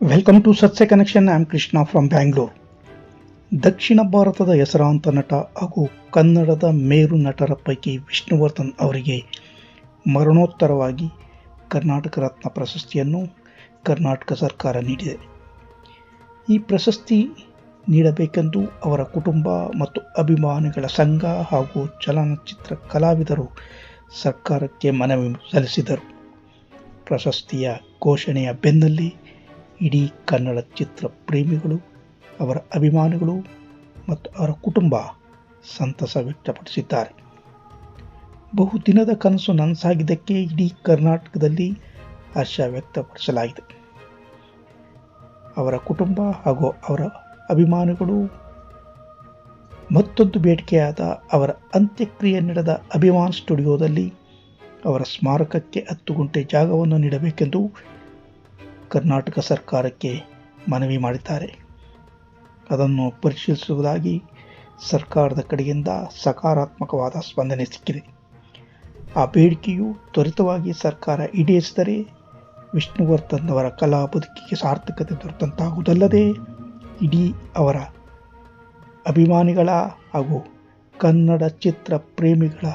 Welcome to Satya connection I am Krishna from Bangalore ದಕ್ಷಿಣ ಭಾರತದ ಹೆಸರಾಂತ ನಟ ಹಾಗೂ ಕನ್ನಡದ ಮೇರು ನಟರ ಪೈಕಿ ವಿಷ್ಣುವರ್ಧನ್ ಅವರಿಗೆ ಮರಣೋತ್ತರವಾಗಿ ಕರ್ನಾಟಕ ರತ್ನ ಪ್ರಶಸ್ತಿಯನ್ನು ಕರ್ನಾಟಕ ಸರ್ಕಾರ ನೀಡಿದೆ. ಈ ಪ್ರಶಸ್ತಿ ನೀಡಬೇಕೆಂದು ಅವರ ಕುಟುಂಬ ಮತ್ತು ಅಭಿಮಾನಿಗಳ ಸಂಘ ಹಾಗೂ ಚಲನಚಿತ್ರ ಕಲಾವಿದರು ಸರ್ಕಾರಕ್ಕೆ ಮನವಿ ಸಲ್ಲಿಸಿದರು. ಪ್ರಶಸ್ತಿಯ ಘೋಷಣೆಯ ಬೆನ್ನಲ್ಲೇ ಇಡೀ ಕನ್ನಡ ಚಿತ್ರ ಪ್ರೇಮಿಗಳು ಅವರ ಅಭಿಮಾನಿಗಳು ಮತ್ತು ಅವರ ಕುಟುಂಬ ಸಂತಸ ವ್ಯಕ್ತಪಡಿಸಿದ್ದಾರೆ. ಬಹುದಿನದ ಕನಸು ನನಸಾಗಿದ್ದಕ್ಕೆ ಇಡೀ ಕರ್ನಾಟಕದಲ್ಲಿ ಹರ್ಷ ವ್ಯಕ್ತಪಡಿಸಲಾಗಿದೆ. ಅವರ ಕುಟುಂಬ ಹಾಗೂ ಅವರ ಅಭಿಮಾನಿಗಳು, ಮತ್ತೊಂದು ಬೇಡಿಕೆಯಾದ ಅವರ ಅಂತ್ಯಕ್ರಿಯೆ ನಡೆದ ಅಭಿಮಾನ್ ಸ್ಟುಡಿಯೋದಲ್ಲಿ ಅವರ ಸ್ಮಾರಕಕ್ಕೆ ಹತ್ತು ಗುಂಟೆ ಜಾಗವನ್ನು ನೀಡಬೇಕೆಂದು ಕರ್ನಾಟಕ ಸರ್ಕಾರಕ್ಕೆ ಮನವಿ ಮಾಡಿದ್ದಾರೆ. ಅದನ್ನು ಪರಿಶೀಲಿಸುವುದಾಗಿ ಸರ್ಕಾರದ ಕಡೆಯಿಂದ ಸಕಾರಾತ್ಮಕವಾದ ಸ್ಪಂದನೆ ಸಿಕ್ಕಿದೆ. ಆ ಬೇಡಿಕೆಯು ತ್ವರಿತವಾಗಿ ಸರ್ಕಾರ ಈಡೇರಿಸಿದರೆ ವಿಷ್ಣುವರ್ಧನ್ ಅವರ ಕಲಾ ಬದುಕಿಗೆ ಸಾರ್ಥಕತೆ ದೊರೆತಂತಾಗುವುದಲ್ಲದೆ ಇಡೀ ಅವರ ಅಭಿಮಾನಿಗಳ ಹಾಗೂ ಕನ್ನಡ ಚಿತ್ರ ಪ್ರೇಮಿಗಳ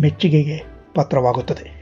ಮೆಚ್ಚುಗೆಗೆ ಪಾತ್ರವಾಗುತ್ತದೆ.